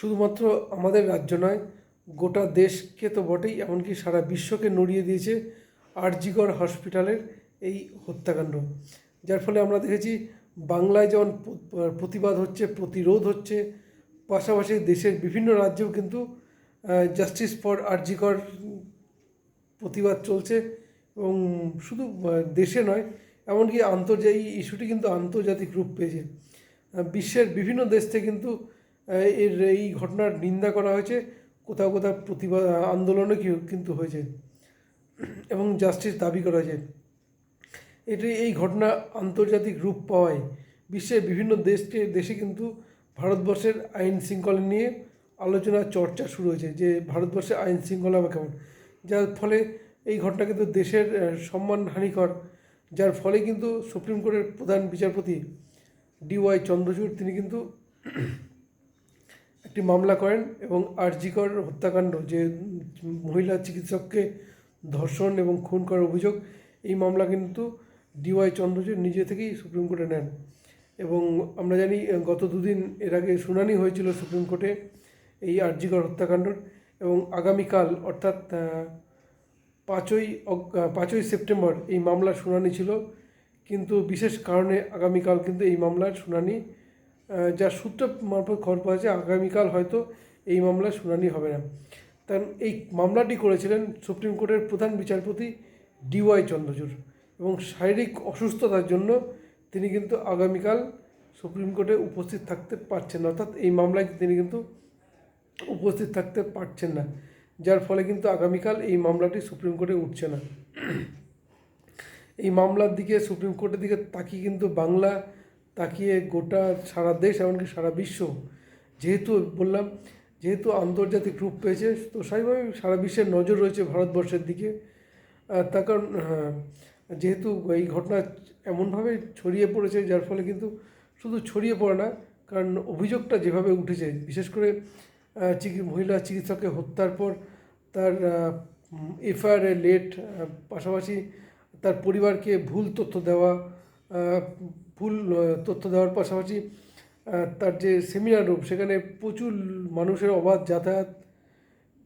শুধুমাত্র আমাদের রাজ্য নয়, গোটা দেশকে তো বটেই, এমনকি সারা বিশ্বকে নড়িয়ে দিয়েছে আরজিকর হসপিটালের এই হত্যাকাণ্ড। যার ফলে আমরা দেখেছি, বাংলায় যেমন প্রতিবাদ হচ্ছে, প্রতিরোধ হচ্ছে, পাশাপাশি দেশের বিভিন্ন রাজ্যেও কিন্তু জাস্টিস ফর আরজিকর প্রতিবাদ চলছে এবং শুধু দেশে নয়, এমনকি আন্তর্জাতিক ইস্যুটি কিন্তু আন্তর্জাতিক রূপ পেয়েছে। বিশ্বের বিভিন্ন দেশ থেকে কিন্তু এর এই ঘটনার নিন্দা করা হয়েছে। কোথাও কোথাও প্রতিবাদ আন্দোলনও কিন্তু হয়েছে। এবং জাস্টিস দাবি করা হয়েছে। এটি এই ঘটনা আন্তর্জাতিক রূপ পাওয়ায় বিশ্বের বিভিন্ন দেশকে দেশে কিন্তু ভারতবর্ষের আইন শৃঙ্খলা নিয়ে আলোচনা চর্চা শুরু হয়েছে যে ভারতবর্ষের আইন শৃঙ্খলা বা কেমন। যার ফলে এই ঘটনা কিন্তু দেশের আহ, সম্মানহানিকর যার ফলে কিন্তু সুপ্রিম কোর্টের প্রধান বিচারপতি ডিওয়াই চন্দ্রচূড় তিনি কিন্তু একটি মামলা করেন এবং আরজিকর হত্যাকাণ্ড, যে মহিলা চিকিৎসককে ধর্ষণ এবং খুন করার অভিযোগ, এই মামলা কিন্তু ডিওয়াই চন্দ্রচূড় নিজে থেকেই সুপ্রিম কোর্টে নেন। এবং আমরা জানি গত দুদিন এর আগে শুনানি হয়েছিল সুপ্রিম কোর্টে এই আরজিকর হত্যাকাণ্ডর এবং আগামীকাল, অর্থাৎ পাঁচই পাঁচই সেপ্টেম্বর এই মামলার শুনানি ছিল। কিন্তু বিশেষ কারণে আগামীকাল কিন্তু এই মামলার শুনানি আহ, যা সূত্র মারফত খবর পাওয়া যায় আগামীকাল হয়তো এই মামলার শুনানি হবে না। কারণ এই মামলাটি করেছিলেন সুপ্রিম কোর্টের প্রধান বিচারপতি ডিওয়াই চন্দ্রচূড় এবং শারীরিক অসুস্থতার জন্য তিনি কিন্তু আগামীকাল সুপ্রিম কোর্টে উপস্থিত থাকতে পারছেন না। অর্থাৎ এই মামলায় তিনি কিন্তু উপস্থিত থাকতে পারছেন না যার ফলে কিন্তু আগামীকাল এই মামলাটি সুপ্রিম কোর্টে উঠছে না। এই মামলার দিকে সুপ্রিম কোর্টের দিকে তাকিয়ে কিন্তু বাংলা তাকিয়ে গোটা সারা দেশ, এমনকি সারা বিশ্ব, যেহেতু বললাম, যেহেতু আন্তর্জাতিক রূপ পেয়েছে, তো স্বাভাবিকভাবেই সারা বিশ্বের নজর রয়েছে ভারতবর্ষের দিকে। তার কারণ যেহেতু এই ঘটনা এমনভাবে ছড়িয়ে পড়েছে, যার ফলে কিন্তু শুধু ছড়িয়ে পড়ে না, কারণ অভিযোগটা যেভাবে উঠেছে, বিশেষ করে মহিলা চিকিৎসককে হত্যার পর তার এফআইআর লেট পাশাপাশি তার পরিবারকে ভুল তথ্য দেওয়া ভুল তথ্য দেওয়ার পাশাপাশি তার যে সেমিনার রুম সেখানে প্রচুর মানুষের অবাধ যাতায়াত,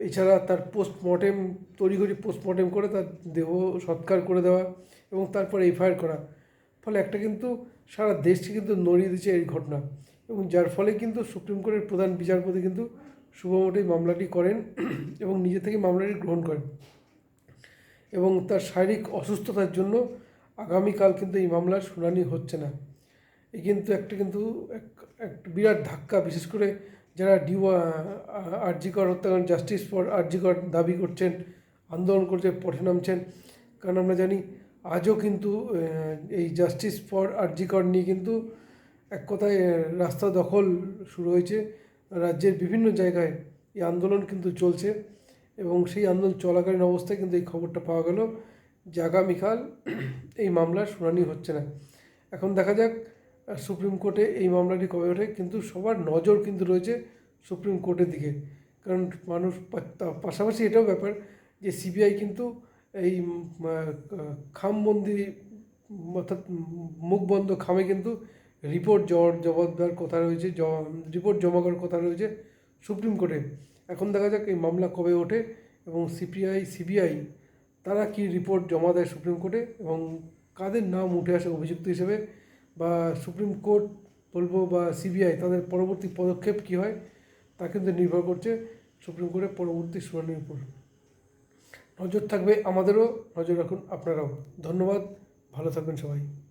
এছাড়া তার পোস্টমর্টেম তড়িঘড়ি পোস্টমর্টেম করে তার দেহ সৎকার করে দেওয়া এবং তারপরে এফআইআর করা। ফলে একটা কিন্তু সারা দেশটি কিন্তু নড়িয়ে দিচ্ছে এই ঘটনা এবং যার ফলে কিন্তু সুপ্রিম কোর্টের প্রধান বিচারপতি কিন্তু শুভমোটে মামলাটি করেন এবং নিজে থেকে মামলাটি গ্রহণ করেন এবং তার শারীরিক অসুস্থতার জন্য আগামীকাল কিন্তু এই মামলার শুনানি হচ্ছে না। এই কিন্তু একটা কিন্তু এক বিরাট ধাক্কা, বিশেষ করে যারা ডিওয়া আরজিকর হত্যাকাণ্ড, জাস্টিস ফর আরজিকর দাবি করছেন, আন্দোলন করছে, পথে নামছেন। কারণ আমরা জানি, আজও কিন্তু এই জাস্টিস ফর আরজিকর নিয়ে কিন্তু এক কথায় রাস্তা দখল শুরু হয়েছে। রাজ্যের বিভিন্ন জায়গায় এই আন্দোলন কিন্তু চলছে এবং সেই আন্দোলন চলাকালীন অবস্থায় কিন্তু এই খবরটা পাওয়া গেল। যে আগামীকাল এই মামলার শুনানি হচ্ছে না। এখন দেখা যাক সুপ্রিম কোর্টে এই মামলাটি কবে ওঠে, কিন্তু সবার নজর কিন্তু রয়েছে সুপ্রিম কোর্টের দিকে। কারণ মানুষ পাশাপাশি এটাও ব্যাপার যে সিবিআই কিন্তু এই খামবন্দি, অর্থাৎ মুখ বন্ধ খামে কিন্তু রিপোর্ট জবাব দেওয়ার কথা রয়েছে রিপোর্ট জমা করার কথা রয়েছে সুপ্রিম কোর্টে। এখন দেখা যাক এই মামলা কবে ওঠে এবং সিপিআই, সিবিআই তারা কি রিপোর্ট জমা দেয় সুপ্রিম কোর্টে এবং কাদের নাম উঠে আসে অভিযুক্ত হিসেবে? বা সুপ্রিম কোর্ট বলব বা সিবিআই তাদের পরবর্তী পদক্ষেপ কী হয়? তা কিন্তু নির্ভর করছে সুপ্রিম কোর্টের পরবর্তী শুনানির উপর। নজর থাকবে আমাদেরও, নজর রাখুন আপনারাও। ধন্যবাদ, ভালো থাকবেন সবাই।